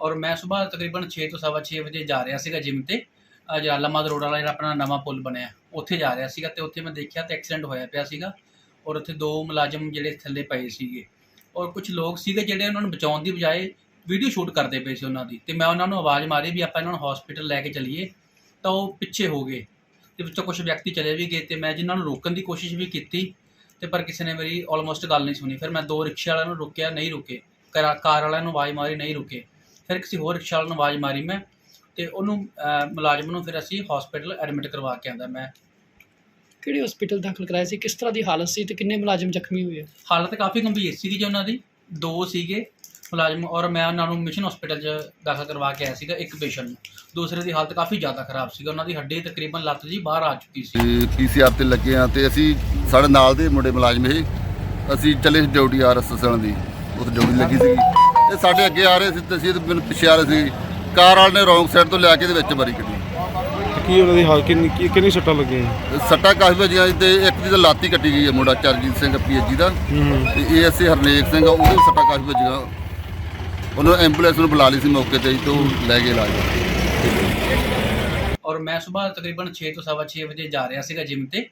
ਔਰ ਮੈਂ ਸਵੇਰ ਤਕਰੀਬਨ 6 ਤੋਂ ਸਵਾ 6 ਵਜੇ ਜਾ ਰਿਹਾ ਸੀਗਾ ਜਿਮ ਤੇ। ਅਹ ਜਲਾਲਾਬਾਦ ਰੋਡ ਵਾਲਾ ਜਿਹੜਾ ਆਪਣਾ ਨਵਾਂ ਪੁਲ ਬਣਿਆ, ਉੱਥੇ ਜਾ ਰਿਹਾ ਸੀਗਾ ਤੇ ਉੱਥੇ ਮੈਂ ਦੇਖਿਆ ਤੇ ਐਕਸੀਡੈਂਟ ਹੋਇਆ ਪਿਆ ਸੀਗਾ ਔਰ ਉੱਥੇ ਦੋ ਮੁਲਾਜ਼ਮ ਜਿਹੜੇ ਥੱਲੇ ਪਏ ਸੀਗੇ। ਔਰ ਕੁਝ ਲੋਕ ਸੀਗੇ ਜਿਹੜੇ ਉਹਨਾਂ ਨੂੰ ਬਚਾਉਣ ਦੀ ਬਜਾਏ ਵੀਡੀਓ ਸ਼ੂਟ ਕਰਦੇ ਪਏ ਸੀ ਉਹਨਾਂ ਦੀ। ਤੇ ਮੈਂ ਉਹਨਾਂ ਨੂੰ ਆਵਾਜ਼ ਮਾਰੀ ਵੀ ਆਪਾਂ ਇਹਨਾਂ ਨੂੰ ਹਸਪੀਟਲ ਲੈ ਕੇ ਚੱਲੀਏ, ਤਾਂ ਉਹ ਪਿੱਛੇ ਹੋ ਗਏ। ਤੇ ਵਿੱਚੋਂ ਕੁਝ ਵਿਅਕਤੀ ਚਲੇ ਵੀ ਗਏ ਤੇ ਮੈਂ ਜਿਨ੍ਹਾਂ ਨੂੰ ਰੋਕਣ ਦੀ ਕੋਸ਼ਿਸ਼ ਵੀ ਕੀਤੀ, ਤੇ ਪਰ ਕਿਸੇ ਨੇ ਮੇਰੀ ਆਲਮੋਸਟ ਗੱਲ ਨਹੀਂ ਸੁਣੀ। ਫਿਰ ਮੈਂ ਦੋ ਰਿਕਸ਼ੇ ਵਾਲਿਆਂ ਨੂੰ ਰੋਕਿਆ, ਨਹੀਂ ਰੁਕੇ। ਕਾਰ ਕਾਰ ਵਾਲਿਆਂ ਨੂੰ ਆਵਾਜ਼ ਮਾਰੀ, ਨਹੀਂ ਰੁਕੇ। ਫਿਰ ਕਿਸੇ ਹੋਰ ਰਿਕਸ਼ਾ ਵਾਲੇ ਨੂੰ ਆਵਾਜ਼ ਮਾਰੀ ਮੈਂ ਤੇ ਉਹਨੂੰ ਮੁਲਾਜ਼ਮ ਨੂੰ ਫਿਰ ਅਸੀਂ ਹਸਪੀਟਲ ਐਡਮਿਟ ਕਰਵਾ ਕੇ ਆਂਦਾ ਮੈਂ। ਕਿਹੜੇ ਹਸਪੀਟਲ ਦਾਖਲ ਕਰਾਇਆ ਸੀ? ਕਿਸ ਤਰ੍ਹਾਂ ਦੀ ਹਾਲਤ ਸੀ ਤੇ ਕਿੰਨੇ ਮੁਲਾਜ਼ਮ ਜ਼ਖਮੀ ਹੋਏ? ਹਾਲਤ ਕਾਫੀ ਗੰਭੀਰ ਸੀਗੀ ਜੀ ਉਹਨਾਂ ਦੀ। ਦੋ ਸੀਗੇ ਮੁਲਾਜ਼ਮ ਔਰ ਮੈਂ ਉਹਨਾਂ ਨੂੰ ਮਿਸ਼ਨ ਹਸਪੀਟਲ 'ਚ ਦਾਖਲ ਕਰਵਾ ਕੇ ਆਇਆ ਸੀਗਾ ਇੱਕ ਪੇਸ਼ੈਂਟ ਨੂੰ। ਦੂਸਰੇ ਦੀ ਹਾਲਤ ਕਾਫੀ ਜ਼ਿਆਦਾ ਖਰਾਬ ਸੀਗਾ। ਉਹਨਾਂ ਦੀ ਹੱਡੀ ਤਕਰੀਬਨ ਲੱਤ ਜੀ ਬਾਹਰ ਆ ਚੁੱਕੀ ਸੀ। ਪੀਸੀਆਰ ਤੇ ਲੱਗੇ ਆ ਤੇ ਅਸੀਂ ਸਾਡੇ ਨਾਲ ਦੇ ਮੁੰਡੇ ਮੁਲਾਜ਼ਮ ਇਹ ਅਸੀਂ ਚੱਲੇ ਡਿਊਟੀ ਆਰਐਸਐਸ ਵਾਲਿਆਂ ਦੀ। ਉੱਥੇ ਡਿਊਟੀ ਲੱਗੀ ਸੀ ਇਹ ਸਾਡੇ ਅੱਗੇ ਆ ਰਹੇ ਸੀ ਤੇ ਅਸੀਂ ਤੇ ਮੈਨੂੰ ਪਿੱਛੇ ਆ ਰਹੇ ਸੀ। ਕਾਰ ਵਾਲੇ ਨੇ ਰੋਂਗ ਸਾਈਡ ਤੋਂ ਲਿਆ ਕੇ ਇਹਦੇ ਵਿੱਚ ਮਾਰੀ ਗੱਡੀ। ਕੀ ਉਹਨਾਂ ਦੀ ਹਾਲ ਕਿੰਨੀ ਕੀ- ਕਿੰਨੀ ਸੱਟਾਂ ਲੱਗੀਆਂ? ਸੱਟਾਂ ਕਾਫੀ ਵੱਜੀਆਂ ਸੀ ਤੇ ਇੱਕ ਦੀ ਤਾਂ ਲੱਤ ਹੀ ਕੱਟੀ ਗਈ ਹੈ ਮੁੰਡਾ ਚਰਜੀਤ ਸਿੰਘ ਪੀਐਚਜੀ ਦਾ। ਹੂੰ। ਤੇ ਏਐਸਏ ਹਰਨੇਕ ਸਿੰਘ ਆ, ਉਹਦੇ ਵੀ ਸੱਟਾਂ ਕਾਫੀ ਵੱਜੀਆਂ। ਉਹਨੂੰ ਐਂਬੂਲੈਂਸ ਨੂੰ ਬੁਲਾ ਲਈ ਸੀ ਮੌਕੇ ਤੇ ਜੀ ਤੇ ਉਹ ਲੈ ਗਏ ਇਲਾਜ ਔਰ ਮੈਂ ਸਵੇਰ ਤਕਰੀਬਨ 6 ਤੋਂ ਸਵਾ 6 ਵਜੇ ਜਾ ਰਿਹਾ ਸੀਗਾ ਜਿਮ ਤੇ।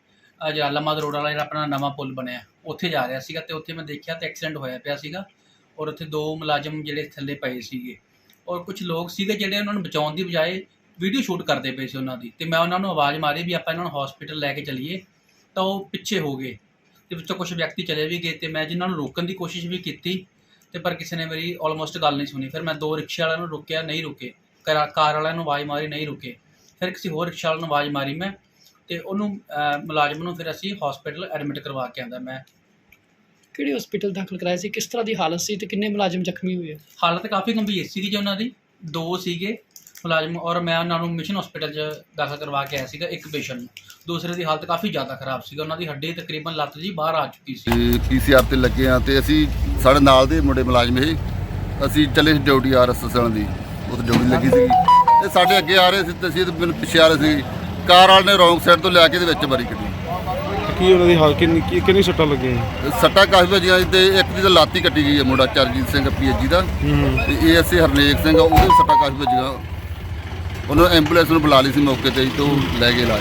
ਅਹ ਜਲਾਲਾਬਾਦ ਰੋਡ ਵਾਲਾ ਜਿਹੜਾ ਆਪਣਾ ਨਵਾਂ ਪੁਲ ਬਣਿਆ ਉੱਥੇ ਜਾ ਰਿਹਾ ਸੀਗਾ ਤੇ ਉੱਥੇ ਮੈਂ ਦੇਖਿਆ ਤੇ ਐਕਸੀਡੈਂਟ ਹੋਇਆ ਪਿਆ ਸੀਗਾ। ਔਰ ਉੱਥੇ ਦੋ ਮੁਲਾਜ਼ਮ ਜਿਹੜੇ ਥੱਲੇ ਪਏ ਸੀਗੇ। ਔਰ ਕੁਝ ਲੋਕ ਸੀਗੇ ਜਿਹੜੇ ਉਹਨਾਂ ਨੂੰ ਬਚਾਉਣ ਦੀ ਬਜਾਏ ਵੀਡੀਓ ਸ਼ੂਟ ਕਰਦੇ ਪਏ ਸੀ ਉਹਨਾਂ ਦੀ। ਤੇ ਮੈਂ ਉਹਨਾਂ ਨੂੰ ਆਵਾਜ਼ ਮਾਰੀ ਵੀ ਆਪਾਂ ਇਹਨਾਂ ਨੂੰ ਹਸਪੀਟਲ ਲੈ ਕੇ ਚੱਲੀਏ, ਤਾਂ ਉਹ ਪਿੱਛੇ ਹੋ ਗਏ। ਤੇ ਵਿੱਚੋਂ ਕੁਝ ਵਿਅਕਤੀ ਚਲੇ ਵੀ ਗਏ ਤੇ ਮੈਂ ਜਿਨ੍ਹਾਂ ਨੂੰ ਰੋਕਣ ਦੀ ਕੋਸ਼ਿਸ਼ ਵੀ ਕੀਤੀ, ਤੇ ਪਰ ਕਿਸੇ ਨੇ ਮੇਰੀ ਆਲਮੋਸਟ ਗੱਲ ਨਹੀਂ ਸੁਣੀ। ਫਿਰ ਮੈਂ ਦੋ ਰਿਕਸ਼ੇ ਵਾਲਿਆਂ ਨੂੰ ਰੋਕਿਆ, ਨਹੀਂ ਰੁਕੇ। ਕਾਰ ਕਾਰ ਵਾਲਿਆਂ ਨੂੰ ਆਵਾਜ਼ ਮਾਰੀ, ਨਹੀਂ ਰੁਕੇ। ਫਿਰ ਕਿਸੇ ਹੋਰ ਰਿਕਸ਼ਾ ਵਾਲੇ ਨੂੰ ਆਵਾਜ਼ ਮਾਰੀ ਮੈਂ, ਤੇ ਉਹਨੂੰ ਮੁਲਾਜ਼ਮ ਨੂੰ ਫਿਰ ਅਸੀਂ ਹਸਪੀਟਲ ਐਡਮਿਟ ਕਰਵਾ ਕੇ ਆਂਦਾ ਮੈਂ। ਕਿਹੜੇ ਹਸਪੀਟਲ ਦਾਖਲ ਕਰਾਇਆ ਸੀ ਕਿਸ ਤਰ੍ਹਾਂ ਦੀ ਹਾਲਤ ਸੀ ਤੇ ਕਿੰਨੇ ਮੁਲਾਜ਼ਮ ਜ਼ਖਮੀ ਹੋਏ? ਹਾਲਤ ਕਾਫੀ ਗੰਭੀਰ ਸੀਗੀ ਜੀ ਉਹਨਾਂ ਦੀ ਦੋ ਸੀਗੇ ਮੁਲਾਜ਼ਮ ਔਰ ਮੈਂ ਉਹਨਾਂ ਨੂੰ ਮਿਸ਼ਨ ਹਸਪੀਟਲ 'ਚ ਦਾਖਲ ਕਰਵਾ ਕੇ ਆਇਆ ਸੀਗਾ ਇੱਕ ਪੇਸ਼ੈਂਟ ਨੂੰ। ਦੂਸਰੇ ਦੀ ਹਾਲਤ ਕਾਫੀ ਜ਼ਿਆਦਾ ਖਰਾਬ ਸੀਗਾ ਉਹਨਾਂ ਦੀ ਹੱਡੀ ਤਕਰੀਬਨ ਲੱਤ ਜੀ ਬਾਹਰ ਆ ਚੁੱਕੀ ਸੀ। ਤੇ ਪੀਸੀਆਰ ਤੇ ਲੱਗੇ ਆ ਤੇ ਅਸੀਂ ਸਾਡੇ ਨਾਲ ਦੇ ਮੁੰਡੇ ਮੁਲਾਜ਼ਮ ਇਹ ਅਸੀਂ ਚੱਲੇ ਸੀ ਡਿਊਟੀ ਆਰਐਸਐਸ ਵਾਲਿਆਂ ਦੀ ਉੱਥੇ ਡਿਊਟੀ ਲੱਗੀ ਸੀ ਇਹ ਸਾਡੇ ਅੱਗੇ ਆ ਰਹੇ ਸੀ ਤੇ ਅਸੀਂ ਤੇ ਮੈਨੂੰ ਪਿੱਛੇ ਆ ਰਹੇ ਸੀ। ਕਾਰ ਵਾਲੇ ਨੇ ਰੋਂਗ ਸਾਈਡ ਤੋਂ ਲਿਆ ਕੇ ਇਹਦੇ ਵਿੱਚ ਮਾਰੀ ਗੱਡੀ ਕੀ ਉਹਨਾਂ ਦੀ ਹਾਲ ਕਿੰਨੀ ਕੀ- ਕਿੰਨੀ ਸੱਟਾਂ ਲੱਗੀਆਂ? ਸੱਟਾਂ ਕਾਫੀ ਵੱਜੀਆਂ ਤੇ ਇੱਕ ਦੀ ਤਾਂ ਲੱਤ ਕੱਟੀ ਗਈ ਹੈ ਮੁੰਡਾ ਚਰਜੀਤ ਸਿੰਘ ਪੀਐਚਜੀ ਦਾ। ਹੂੰ। ਤੇ ਏਐਸਏ ਹਰਨੇਕ ਸਿੰਘ ਆ, ਉਹਦੇ ਸੱਟਾਂ ਕਾਫੀ ਵੱਜੀਆਂ। ਉਹਨੂੰ ਐਂਬੂਲੈਂਸ ਨੂੰ ਬੁਲਾ ਲਈ ਸੀ ਮੌਕੇ ਤੇ ਤੇ ਉਹ ਲੈ ਗਏ ਇਲਾਜ।